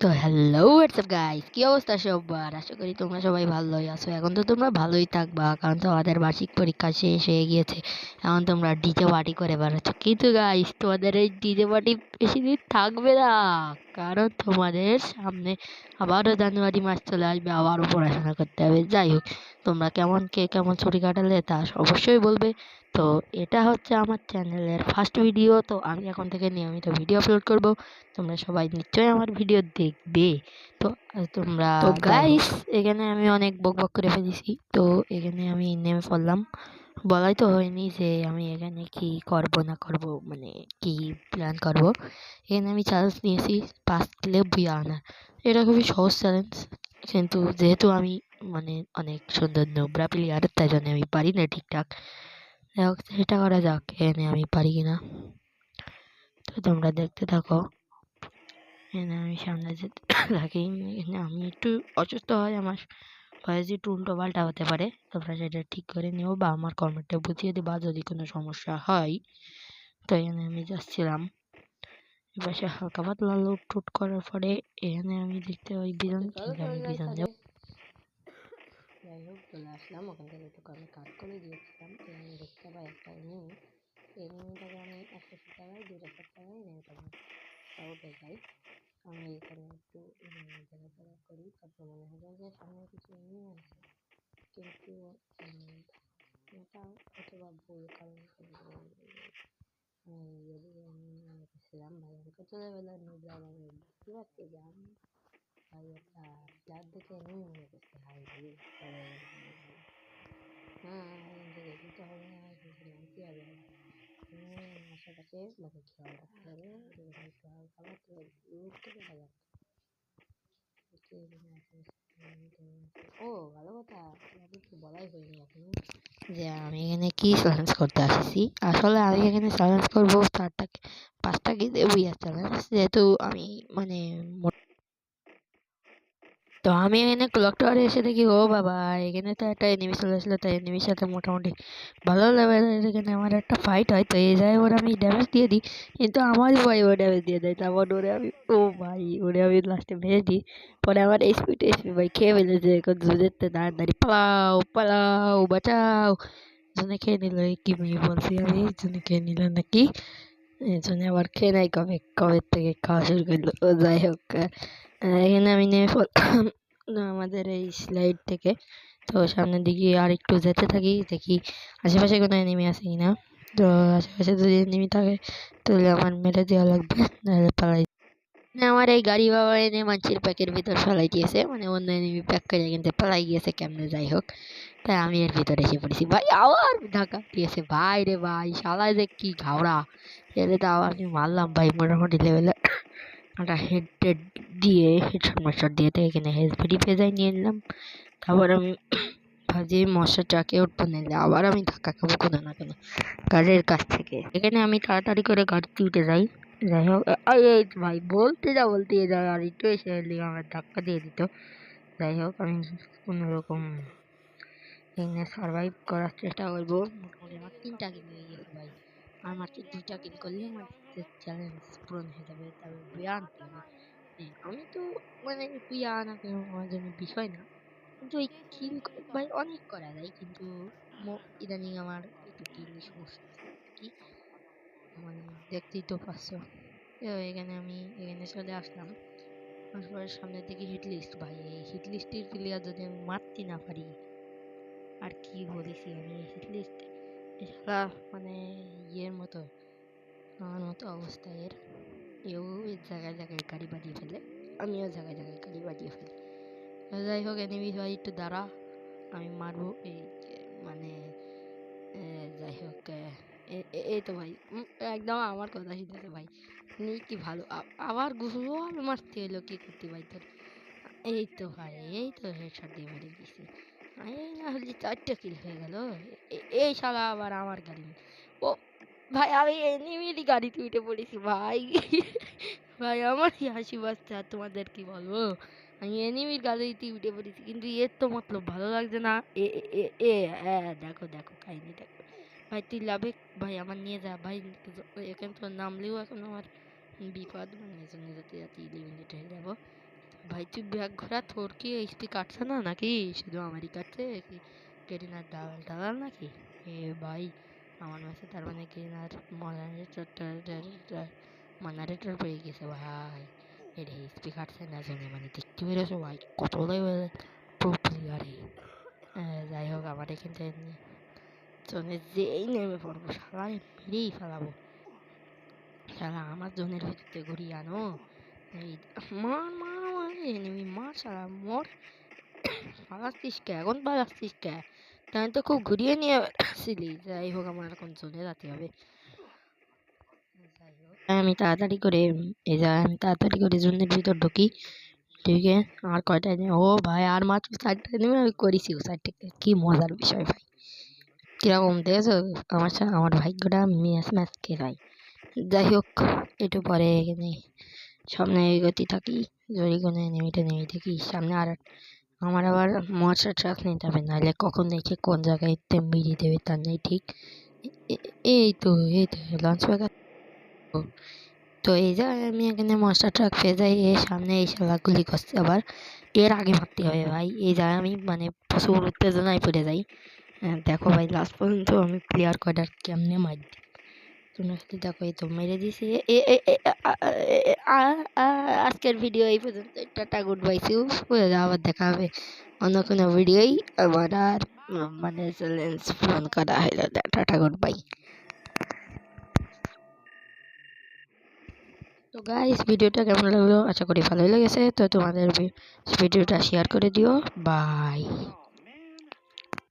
তো hello WhatsApp guys কি অবস্থা সবার? আশা করি তোমরা সবাই ভালোই আছো। এখন তো তোমরা ভালোই থাকবা, কারণ তোমাদের বার্ষিক পরীক্ষা শেষ হয়ে গিয়েছে। এখন তোমরা ডিজে পার্টি করে বেড়াচ্ছ। কিন্তু গাইস তোমাদের এই ডিজে পার্টি বেশি দিন থাকবে না, কারণ তোমাদের সামনে আবারও জানুয়ারি মাস চলে আসবে, আবারও পড়াশোনা করতে হবে। যাই হোক, তোমরা কেমন, কে কেমন ছুটি কাটালে তা অবশ্যই বলবে। তো এটা হচ্ছে আমার চ্যানেলের ফার্স্ট ভিডিও তো আমি এখন থেকে নিয়মিত ভিডিও আপলোড করব। তোমরা সবাই নিশ্চয়ই আমার ভিডিও দেখবে। তো তোমরা তো গাইস এখানে আমি অনেক বক বক করে ফেলেছি। তো এখানে আমি নেমে পড়লাম বলাই তো হয়নি যে আমি এখানে কি করব না করব মানে কি প্ল্যান করব। এখানে আমি চ্যালেঞ্জ নিয়েছি পাঁচ কিলে বুয়া আনা এটা খুবই সহজ চ্যালেঞ্জ কিন্তু যেহেতু আমি মানে অনেক সুন্দর নোবরা প্লেয়ার তাই জন্য আমি পারি না ঠিকঠাক। যাই হোক চেষ্টা করা যাক এখানে আমি পারি কিনা। তো তোমরা দেখতে থাকো। এখানে আমি সামনে যেতে থাকি আমি একটু অসুস্থ হয় আমার ভয়েস একটু উল্টো পাল্টা হতে পারে। তোমরা সেটা ঠিক করে নিও বা আমার কমেন্টে বুঝিয়ে দেবা যদি কোনো সমস্যা হয়। তো এখানে আমি যাচ্ছিলাম। এপাশে হালকা পাতলা লুট টুট করার পরে এখানে আমি দেখতে ওই বিজন বিজন যাই হোক চলে আসলাম ওখান থেকে একটু আমি কাট করে দিয়েছিলাম তো আমি দেখতে পাই একটা এনিমি এনিমিটাকে আমি একশো টাকায় দুশো টাকায় এনিমিটাকে উঠে যাই আমি এখানে একটু জায়গা করি তারপর মনে হলো যে সামনে কিছু এনিমি আছে কিন্তু এটা ভুল কারণ আমি ছিলাম ভাই আমাকে ছোটোবেলায় নোবরা আমি বুঝতে পারছি যে আমি প্লেয়ার দেখে এনিমি মনে করছে হাই রে হ্যাঁ? ও ভালো কথা বলাই হয়নি যে আমি এখানে কি চ্যালেঞ্জ করতে আসছি আসলে আমি এখানে চ্যালেঞ্জ করব চারটা পাঁচটা কি দেবই আর চ্যালেঞ্জ যেহেতু আমি মানে মোট- তো আমি এখানে ক্লক টাওয়ারে এসে দেখি, ও বাবা, এখানে তো একটা এনিমি চলে আসলো তাই এনিমির সাথে মোটামুটি ভালো লেভেলের এখানে। আমার একটা ফাইট হয়, তো এই যায়, ওর আমি ড্যামেজ দিয়ে দিই, কিন্তু আমার ভাই ও ড্যামেজ দিয়ে দেয়। তারপর ওরে আমি, ও ভাই, ওরে আমি লাস্টে মেরে দিই, পরে আমার এইচপি টেসপি ভাই খেয়ে ফেলেছে এখন জুজেতে দাঁড়িয়ে পালাও পালাও, বাঁচাও। জনে খেয়ে নিল, এই কি মেয়ে বলছি আমি জনে খেয়ে নিল নাকি? জনে আবার খেয়ে নাই কবে কবে থেকে খাওয়া শুরু করল যাই হোক। এখানে আমি নেমে পড়লাম আমাদের এই স্লাইড থেকে। তো সামনের দিকে আর একটু যেতে থাকি, দেখি আশেপাশে কোনো এনিমি আছে কিনা। তো আশেপাশে যদি এনিমি থাকে, তাহলে আমার মেরে দেওয়া লাগবে, নাহলে পালাই মানে আমার এই গাড়ি বাবা এনে মানছির প্যাকের ভিতর ফেলাই দিয়েছে। মানে অন্য এনিমি প্যাক করে কিন্তু পালাই গিয়েছে কেমনে, যাই হোক। তাই আমি এর ভিতরে এসে পড়েছি। ভাই আবার ধাক্কা দিয়েছে। ভাই রে ভাই শালায় যে কি ঘাওড়া এলে তো আবার আমি মারলাম ভাই, মোটামুটি লেভেলে একটা হেড টেড দিয়ে হেডশট মাস্টার দিয়ে তো এখানে হেড ফ্রি পেজাই নিয়ে নিলাম তারপর আমি ভাবছি মশাটাকে উঠতে নিলে আবার আমি ধাক্কা খাব কোনো না কোনো গাড়ির কাছ থেকে। এখানে আমি তাড়াতাড়ি করে গাড়িতে উঠে যাই। যাই হোক ভাই বলতে যা বলতে যা, আর একটু এসে আমার ধাক্কা দিয়ে দিত। যাই হোক, আমি কোনো রকম এখানে সার্ভাইভ করার চেষ্টা করব। মোটামুটি আমার তিনটা ভাই আর মাত্র দুইটা কিল করলে আমার চ্যালেঞ্জ পূরণ হয়ে যাবে তবে বুয়া আনতে হবে হ্যাঁ, আমি তো মানে বুয়া আনা কোনো আমার জন্য বিষয় না কিন্তু এই কিল ভাই অনেক করা যায় কিন্তু ইদানিং আমার একটু কিল সমস্যা কি মানে দেখতেই তো পাচ্ছ এখানে আমি এখানে চলে আসলাম তারপরে সামনের দিকে হিট লিস্ট ভাই এই হিট লিস্টের প্লেয়ার যদি আমি মারতে না পারি আর কি বলেছি আমি হিট লিস্ট এছাড়া মানে ইয়ের মতো আমার মতো অবস্থা এর এও জায়গায় জায়গায় গাড়ি বাড়িয়ে ফেলে আমিও জায়গায় জায়গায় গাড়ি বাড়িয়ে ফেলি যাই হোক এনিমি ভাই একটু দাঁড়া আমি মারবো এই মানে যাই হোক এই তো ভাই একদম আমার কথা শুনেছে ভাই নি কি ভালো আবার গুছবো আমি মারতে এলো কি করতে ভাই তোর এই তো ভাই এই তো হেডশট দিয়ে মেরে দিয়েছি হলে চারটে কিল হয়ে গেল। এই শালা আবার আমার গাড়ি। ও, ভাই আমি এনিমিরই গাড়িতে উঠে পড়েছি, ভাই। ভাই, আমার কি হাসি পাচ্ছে আর তোমাদের কি বলব? আমি এনিমির গাড়িতে উঠে পড়েছি, কিন্তু এর তো মতলব ভালো লাগছে না। এ এ এ দেখো দেখো, কাহিনি দেখো। ভাই, তুই লাভে ভাই, আমার নিয়ে যা, ভাই, এখান তো নামলেও এখন আমার বিপদ। মানে এজন্য যাতে যাতে ইলিমিনেট হয়ে যাব। ভাই, তুই ব্যাগ ঘোরা তোর কি এইচপি কাটছে না নাকি? শুধু আমারই কাটছে কি গেরিনার দালাল টালাল নাকি? এ ভাই, আমার মাসে তার মানে গেরিনার মনারেটর মনারেটর পেয়ে গেছে ভাই। এটা এইচপি কাটছে না জন্য মানে দেখতে পেরেছ ভাই? কত প্রো প্লেয়ারে যাই হোক, আমার এখান থেকে জোনে যেই নেমে পড়ব শালারে মেরেই ফেলাবো। শালা আমার জোনের ভিতরে ঘুরিয়ে আনো। এই, মার মার এনিমি মার শালা মর পালাচ্ছিস কে এখন পালাচ্ছিস কে তাই তো খুব ঘুরিয়ে নিয়ে আসছিলি যাই হোক আমার এখন চলে যেতে হবে আমি তাড়াতাড়ি করে এই যা আমি তাড়াতাড়ি করে জুনের ভিতর ঢুকি ঢুকে আর কয়টা ও ভাই আর মাত্র চারটা নেমে আমি করেছি চারটে কি মজার বিষয় ভাই কীরকম দেখেছ আমার আমার ভাগ্যটা ম্যাচ ম্যাচ খেলাই যাই হোক একটু পরে এখানে সামনে এগোতে থাকি যদি কোনো নেমিটা নেমে দেখি সামনে আর আমার আবার মশা ট্রাক নিতে হবে নাহলে কখন দেখে কোন জায়গায় মেরিয়ে দেবে তার নেই ঠিক। এই তো এই তো লঞ্চ তো এই যে আমি এখানে মশা ট্রাক পেয়ে যাই এর সামনে এই শালাগুলি করছে আবার। এর আগে মারতে হবে ভাই এই যা আমি মানে প্রচুর উত্তেজনায় পড়ে যাই। হ্যাঁ, দেখো ভাই লাস্ট পর্যন্ত আমি প্লেয়ার কয়টার কেমনে মার তোমরা শুধু দেখো এই তো মেরে দিছি আজকের ভিডিও এই পর্যন্ত। টাটা গুড বাই সিউ আবার দেখা হবে অন্য কোনো ভিডিওই আবার আর মানে চ্যালেঞ্জ ফোন করা না। টাটা গুড বাই তো গাইস ভিডিওটা কেমন লাগল? আশা করি ভালোই লেগেছে। তো তোমাদের ভিডিওটা শেয়ার করে দিও। বাই